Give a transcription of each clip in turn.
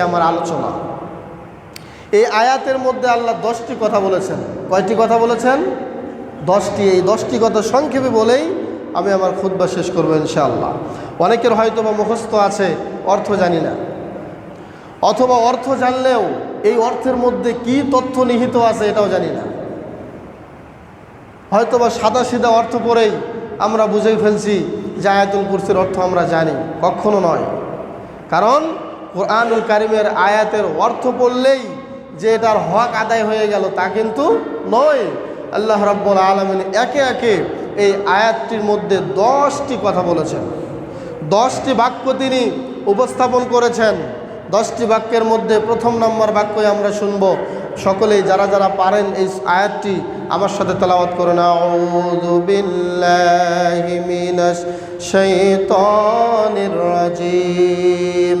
আমার আলোচনা। এই আয়াতের মধ্যে আল্লাহ দশটি কথা বলেছেন। কয়টি কথা বলেছেন? দশটি। এই দশটি কথা সংক্ষেপে বলেই আমি আমার খুদ্া শেষ করব ইনশাআল্লাহ। অনেকের হয়তো বা মুখস্থ আছে, অর্থ জানি না। অথবা অর্থ জানলেও এই অর্থের মধ্যে কি তথ্য নিহিত আছে এটাও জানি না। হয়তো বা সাদা সিধা অর্থ পড়েই আমরা বুঝেই ফেলছি যে আয়াতুল কুরসির অর্থ আমরা জানি, কখনো নয়। কারণ কোরআনুল কারিমের আয়াতের অর্থ পড়লেই যে এটার হক আদায় হয়ে গেল, তা কিন্তু নয়। আল্লাহ রাব্বুল আলমিন একে একে এই আয়াতটির মধ্যে দশটি কথা বলেছেন। দশটি বাক্য তিনি উপস্থাপন করেছেন। দশটি বাক্যের মধ্যে প্রথম নম্বর বাক্যই আমরা শুনব। সকলেই যারা যারা পারেন এই আয়াতটি আমার সাথে তেলাওয়াত করে আউযু বিল্লাহি রাজিম।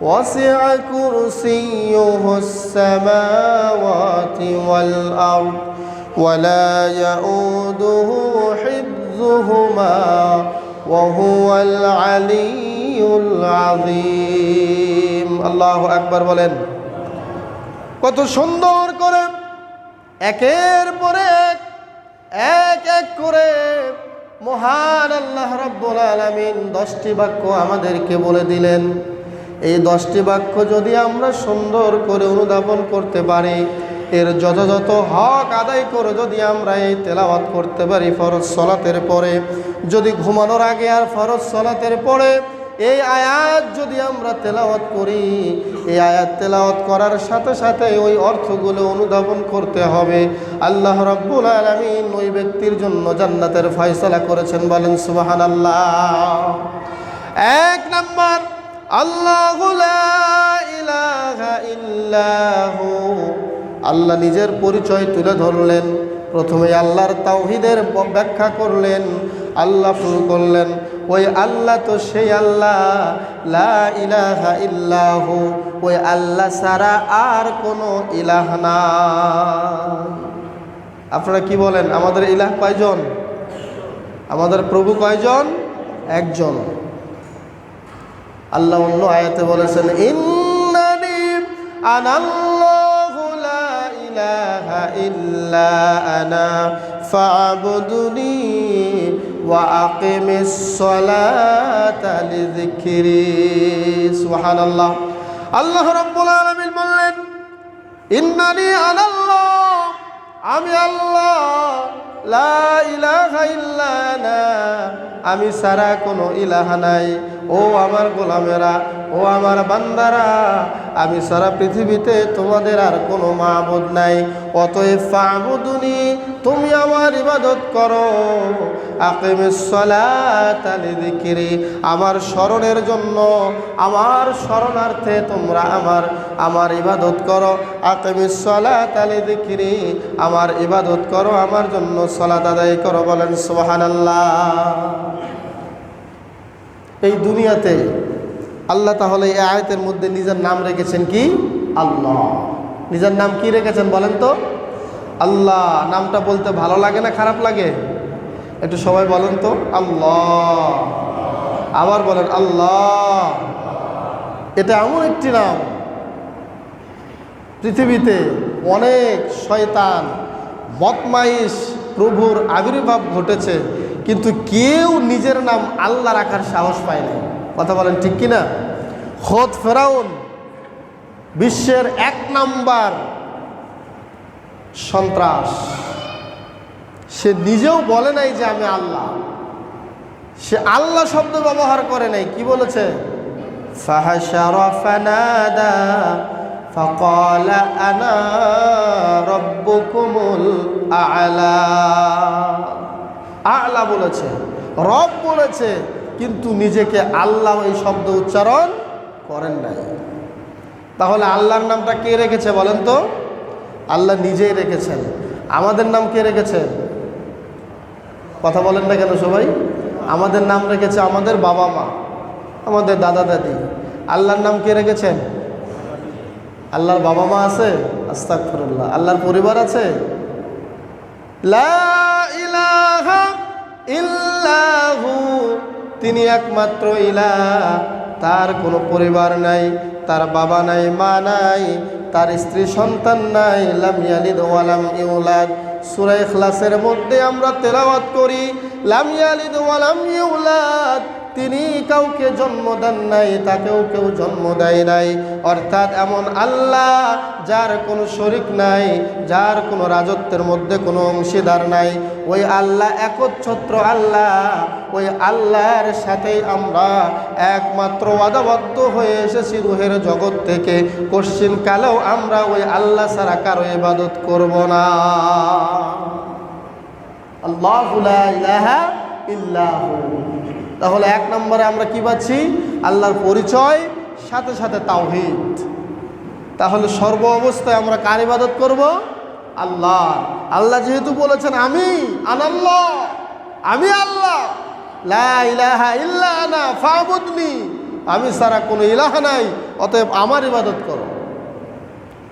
وسع كرسيه السماوات والأرض ولا يؤوده حفظهما وهو العلي العظيم الله أكبر বলেন কত সুন্দর করে একের পরে এক এক এক করে মহান আল্লাহ রব্বুল আলমিন দশটি বাক্য আমাদেরকে বলে দিলেন এই দশটি বাক্য যদি আমরা সুন্দর করে অনুধাবন করতে পারি, এর যথাযথ হক আদায় করে যদি আমরা এই তেলাওয়াত করতে পারি ফরজ সলাতের পরে, যদি ঘুমানোর আগে আর ফরজ সলাতের পরে এই আয়াত যদি আমরা তেলাওয়াত করি, এই আয়াত তেলাওয়াত করার সাথে সাথে ওই অর্থগুলো অনুধাবন করতে হবে। আল্লাহ রব্বুল আলমিন ওই ব্যক্তির জন্য জান্নাতের ফয়সলা করেছেন বলেন সুবাহান আল্লাহ আল্লাহ আল্লাহ নিজের পরিচয় তুলে ধরলেন। প্রথমে আল্লাহর তাওহিদের ব্যাখ্যা করলেন, আল্লাহ শুরু করলেন। ওই আল্লাহ তো সেই আল্লাহ, লা ইলাহা ইল্লাহু ওই আল্লাহ ছাড়া আর কোনো ইলাহ না আপনারা কি বলেন, আমাদের ইলাহ কয়জন? আমাদের প্রভু কয়জন? একজন। আল্লাহ অন্য আয়াতে বলেছেন, ইন্নানি আনাল্লাহু লা ইলাহা ইল্লা আনা ফা'বুদুনি ওয়া আকিমিস সালাতা লিযিকরি। সুবহানাল্লাহ। আল্লাহ রাব্বুল আলামিন বললেন, ইন্নানি আনাল্লাহ আমি আল্লাহ লা ইলাহা ইল্লা আনা আমি সারা কোনো ইলাহা নাই। ও আমার গোলামেরা, ও আমার বান্দারা, আমি সারা পৃথিবীতে তোমাদের আর কোনো মাহবুদ নাই। অতএব ফাবুদুনি, তুমি আমার ইবাদত করো। আকিমিসলাতিরি আমার স্মরণের জন্য, আমার স্মরণার্থে তোমরা আমার আমার ইবাদত করো। আকিমিসলাতিরি আমার ইবাদত করো, আমার জন্য সলাত আদায় করো, বলেন সোহানাল্লাহ এই দুনিয়াতে আল্লাহ তাহলে এই আয়তের মধ্যে নিজের নাম রেখেছেন কি? আল্লাহ। নিজের নাম কি রেখেছেন বলেন তো? আল্লাহ। নামটা বলতে ভালো লাগে না খারাপ লাগে? একটু সবাই বলেন তো, আল্লাহ। আবার বলেন, আল্লাহ। এটা এমন একটি নাম। পৃথিবীতে অনেক শয়তান, বদমাইশ, প্রভুর আবির্ভাব ঘটেছে। কিন্তু কেউ নিজের নাম আল্লাহ রাখার সাহস পায় না কথা বলেন ঠিক কিনা খোদ ফেরাউন বিশ্বের এক নাম্বার সন্ত্রাস সে নিজেও বলে নাই যে আমি আল্লাহ সে আল্লাহ শব্দ ব্যবহার করে নাই কি বলেছে فحشر فنادى فقال أنا ربكم الأعلى আলা বলেছে, রব বলেছে, কিন্তু নিজেকে আল্লাহ এই শব্দ উচ্চারণ করেন নাই। তাহলে আল্লাহর নামটা কে রেখেছে বলেন তো? আল্লাহ নিজেই রেখেছেন। আমাদের নাম কে রেখেছেন কথা বলেন না কেন সবাই? আমাদের নাম রেখেছে আমাদের বাবা মা, আমাদের দাদা দাদি। আল্লাহর নাম কে রেখেছেন? আল্লাহর বাবা মা আছে? আস্তাকফিরুল্লাহ আল্লাহর পরিবার আছে? ইল্লাহু, তিনি একমাত্র ইলা তার কোনো পরিবার নাই, তার বাবা নাই, মা নাই, তার স্ত্রী সন্তান নাই, লাম ইয়ালিদ ওয়ালাম ইউলাদ। সুরাই খ্লাসের মধ্যে আমরা তেলাওয়াত করি, লাম ইয়ালিদ ওয়ালাম ইউলাদ। তিনি কাউকে জন্ম দেন নাই, তাকেও কেউ জন্ম দেয় নাই। অর্থাৎ এমন আল্লাহ যার কোনো শরিক নাই, যার কোনো রাজত্বের মধ্যে কোনো অংশীদার নাই। ওই আল্লাহ একচ্ছত্র আল্লাহ, ওই আল্লাহর সাথেই আমরা একমাত্র ওয়াদাবদ্ধ হয়ে এসেছি রুহের জগৎ থেকে। পশ্চিম কালেও আমরা ওই আল্লাহ ছাড়া কারও ইবাদত করব না। আল্লাহ ইল্লাহু। তাহলে এক নম্বরে আমরা কি পাচ্ছি? আল্লাহর পরিচয়, সাথে সাথে তাওহিদ। তাহলে সর্ব অবস্থায় আমরা কার ইবাদত করব? আল্লাহ আল্লাহ যেহেতু বলেছেন, আমি আনাল্লাহ আমি আল্লাহ, লা ইলাহা ইল্লা আনা, ফাবুদনি, আমি সারা কোনো ইলাহা নাই, অতএব আমার ইবাদত করো।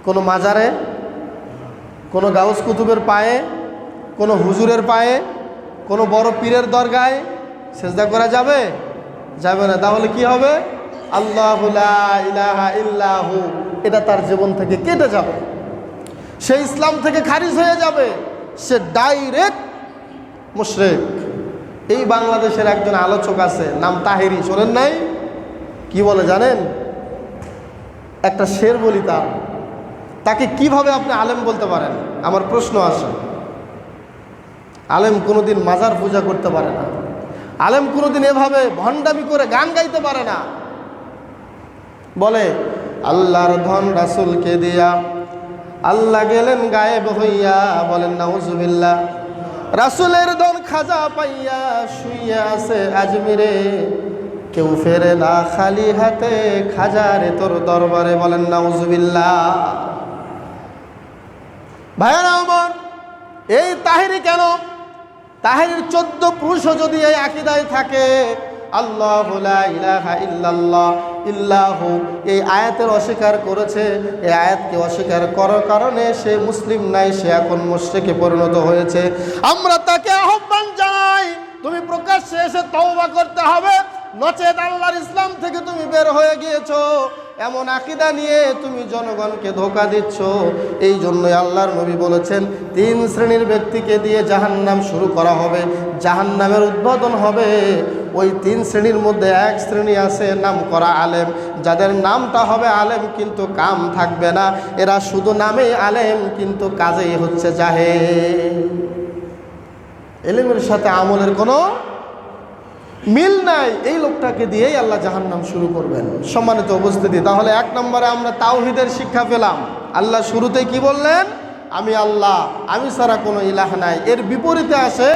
কোনো মাজারে, কোনো গাউস কুতুবের পায়ে, কোনো হুজুরের পায়ে কোনো বড় পীরের দরগায় সেজদা করা যাবে? যাবে না। তাহলে কি হবে? আল্লাহ ইলাহা ইল্লাহু। এটা তার জীবন থেকে কেটে যাবে। সে ইসলাম থেকে খারিজ হয়ে যাবে। সে ডাইরেক্ট মুশরেক। এই বাংলাদেশের একজন আলোচক আছে, নাম তাহেরি। শোনেন নাই? কি বলে জানেন? একটা শের বলি তার। তাকে কীভাবে আপনি আলেম বলতে পারেন? আমার প্রশ্ন আসে। আলেম কোনোদিন মাজার পূজা করতে পারে না। আলেম কোনোদিন এভাবে ভণ্ডামি করে গান গাইতে পারে না। বলে, আল্লাহর ধন রাসুলকে দিয়া আল্লাহ গেলেন গায়েব হইয়া। বলেন, নাউজুবিল্লাহ। রাসুলের ধন খাজা পাইয়া শুইয়া আছে আজমিরে। কেউ ফেরে না খালি হাতে, খাজারে তোর দরবারে। বলেন, নাউজুবিল্লাহ। ভাইয়ারা আমার, এই তাহিরি কেন? তাহিরির চোদ্দ পুরুষও যদি এই আকিদায় থাকে, আল্লাহ ইলাহা ইল্লাল্লাহ এই আয়াতের অস্বীকার করেছে। এই আয়াতকে অস্বীকার করার কারণে সে মুসলিম নাই, সে এখন মুশ্রিকে পরিণত হয়েছে। আমরা তাকে আহ্বান জানাই, তুমি প্রকাশ্যে এসে তওবা করতে হবে। নচেত আল্লাহর ইসলাম থেকে তুমি বের হয়ে গিয়েছো। এমন আকিদা নিয়ে তুমি জনগণকে ধোকা দিচ্ছ। এই জন্যই আল্লাহর নবী বলেছেন, তিন শ্রেণির ব্যক্তিকে দিয়ে জাহান্নাম শুরু করা হবে, জাহান্নামের উদ্বোধন হবে। ওই তিন শ্রেণির মধ্যে এক শ্রেণি আছে, নাম করা আলেম। যাদের নামটা হবে আলেম কিন্তু কাম থাকবে না। এরা শুধু নামেই আলেম, কিন্তু কাজেই হচ্ছে জাহে এলেমের সাথে আমলের কোনো মিল নাই, এই লোকটাকে দিয়েই আল্লাহ জাহান নাম শুরু করবেন। সম্মানিত উপস্থিতি, তাহলে এক নম্বরে আমরা তাওহিদের শিক্ষা পেলাম। আল্লাহ শুরুতে কি বললেন? আমি আল্লাহ, আমি ছাড়া কোনো ইলাহ নাই। এর বিপরীতে আসে